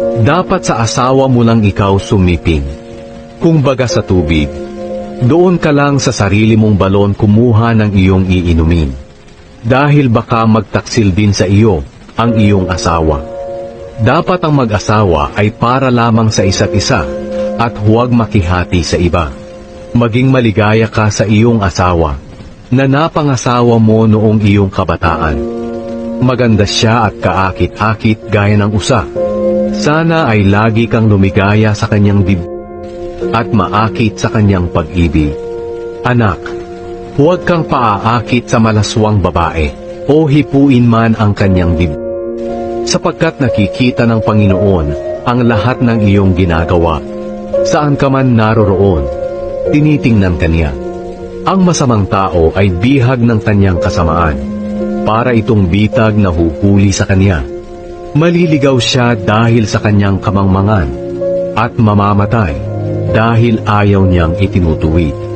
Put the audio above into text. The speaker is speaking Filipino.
Dapat sa asawa mo lang ikaw sumiping. Kung baga sa tubig, doon ka lang sa sarili mong balon kumuha ng iyong iinumin. Dahil baka magtaksil din sa iyo ang iyong asawa. Dapat ang mag-asawa ay para lamang sa isa't isa at huwag makihati sa iba. Maging maligaya ka sa iyong asawa na napangasawa mo noong iyong kabataan. Maganda siya at kaakit-akit gaya ng usa. Sana ay lagi kang lumigaya sa kanyang dib at maakit sa kanyang pag-ibig. Anak, huwag kang paaakit sa malaswang babae o hipuin man ang kanyang dib. Sapagkat nakikita ng Panginoon ang lahat ng iyong ginagawa. Saan ka man naroroon, tinitingnan kanya. Ang masamang tao ay bihag ng kanyang kasamaan, para itong bitag na huhuli sa kanya. Maliligaw siya dahil sa kanyang kamangmangan, at mamamatay dahil ayaw niyang itinutuwid.